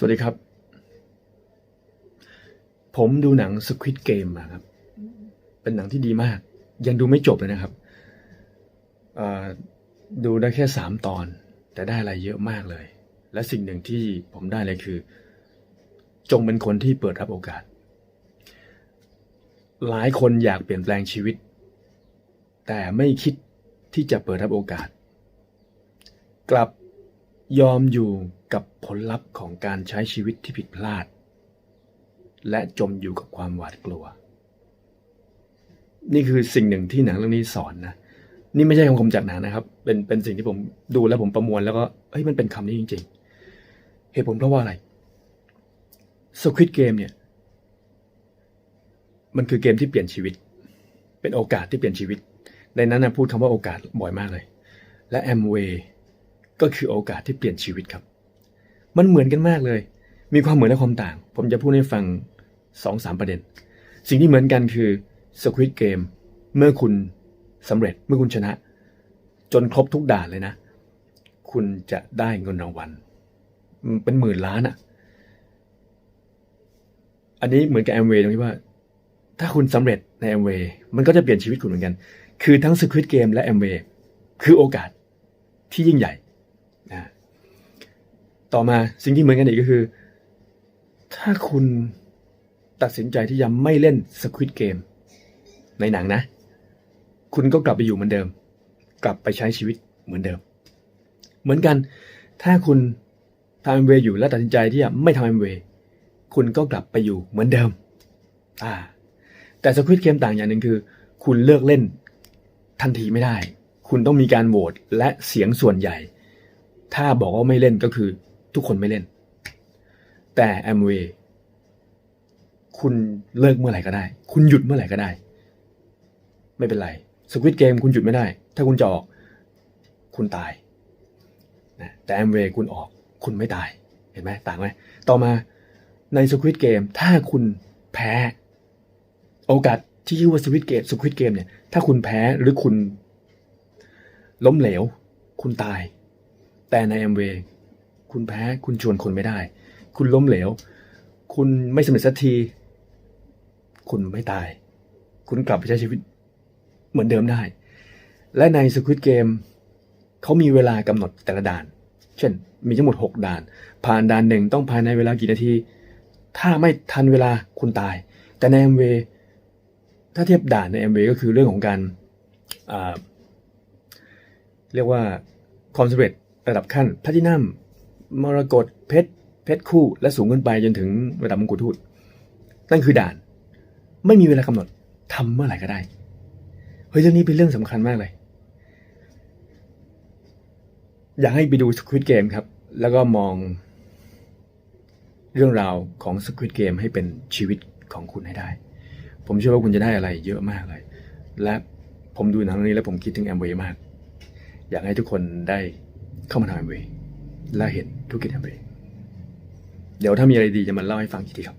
สวัสดีครับ ผมดูหนัง Squid Game มาครับ เป็นหนังที่ดีมาก ยังดูไม่จบเลยนะครับ ดูได้แค่สามตอน แต่ได้อะไรเยอะมากเลย และสิ่งหนึ่งที่ผมได้เลยคือ จงเป็นคนที่เปิดรับโอกาส หลายคนอยากเปลี่ยนแปลงชีวิต แต่ไม่คิดที่จะเปิดรับโอกาส กลับยอมอยู่ กับผลลัพธ์ของการใช้ชีวิตที่ผิดพลาด และจมอยู่กับความหวาดกลัว นี่คือสิ่งหนึ่งที่หนังเรื่องนี้สอนนะนี่ไม่ใช่คำคมจากหนังนะครับ เป็นเป็นสิ่งที่ผมดูแล้วผมประมวลแล้วก็เฮ้ยมันเป็นคำนี้จริง ๆ เหตุผลเพราะว่าอะไร Squid Game เนี่ย มันคือเกมที่เปลี่ยนชีวิต เป็นโอกาสที่เปลี่ยนชีวิต ในนั้นนะพูดคำว่าโอกาสบ่อยมากเลย และแอมเวย์ก็คือโอกาสที่เปลี่ยนชีวิตครับ มันเหมือนกันมากเลย มีความเหมือนและความต่าง ผมจะพูดให้ฟังสองสามประเด็น สิ่งที่เหมือนกันคือ Squid Game เมื่อคุณสำเร็จเมื่อคุณชนะ จนครบทุกด่านเลยนะ คุณจะได้เงินรางวัล เป็นหมื่นล้านอะ่ะ อันนี้เหมือนกับแอมเวย์ตรงที่ว่า ถ้าคุณสำเร็จในแอมเวย์มันก็จะเปลี่ยนชีวิตคุณเหมือนกัน คือทั้ง Squid Game และแอมเวย์คือโอกาสที่ยิ่งใหญ่ ต่อมาสิ่งที่เหมือนกันอีกก็คือ ถ้าคุณตัดสินใจที่จะไม่เล่น Squid Game ในหนังนะ คุณก็กลับไปอยู่เหมือนเดิม กลับไปใช้ชีวิตเหมือนเดิม เหมือนกัน ถ้าคุณทำแอมเวอยู่แล้วตัดสินใจที่จะไม่ทำแอมเวคุณก็กลับไปอยู่เหมือนเดิม อ่า แต่สควิตเกมต่างอย่างหนึ่งคือ คุณเลิกเล่นทันทีไม่ได้ คุณต้องมีการโหวตและเสียงส่วนใหญ่ ถ้าบอกว่าไม่เล่นก็คือ ทุกคนไม่เล่น แต่แอมเวย์คุณเลิกเมื่อไหร่ก็ได้ คุณหยุดเมื่อไหร่ก็ได้ ไม่เป็นไรสควิตเกมคุณหยุดไม่ได้ ถ้าคุณจะออก คุณตายนะแต่แอมเวย์คุณออก คุณไม่ตาย เห็นไหมต่างไหมต่อมาในสควิตเกมถ้าคุณแพ้ โอกาสที่ชื่อว่าสควิตเกมสควิตเกมเนี่ย ถ้าคุณแพ้หรือคุณ ล้มเหลว คุณตาย แต่ในแอมเวย์ คุณแพ้คุณชวนคนไม่ได้ คุณล้มเหลว คุณไม่สำเร็จสักที คุณไม่ตาย คุณกลับไปใช้ชีวิตเหมือนเดิมได้ และในสควิตเกมเขามีเวลากำหนดแต่ละด่าน เช่น มีทั้งหมด 6 ด่าน ผ่านด่านหนึ่งต้องภายในเวลากี่นาที ถ้าไม่ทันเวลาคุณตาย แต่ในแอมเวถ้าเทียบด่านในแอมเวก็คือเรื่องของการเรียกว่าความสำเร็จระดับขั้นแพลตินัม มรกตเพชรเพชรคู่ และสูงขึ้นไปจนถึงระดับมงกุฎทูตนั่นคือด่าน ไม่มีเวลากำหนดทำเมื่อไหร่ก็ได้เฮ้ยเรื่องนี้เป็นเรื่องสำคัญมากเลย อยากให้ไปดู Squid Game ครับ แล้วก็มอง เรื่องราวของ Squid Game ให้เป็นชีวิตของคุณให้ได้ ผมเชื่อว่าคุณจะได้อะไรเยอะมากเลย และผมดูหนังเรื่องนี้แล้วผมคิดถึงแอมเวย์มาก อยากให้ทุกคนได้เข้ามาทำแอมเวย์ และเห็นธุรกิจแอมเวย์เดี๋ยวถ้ามีอะไรดีจะมาเล่าให้ฟังอีกทีครับ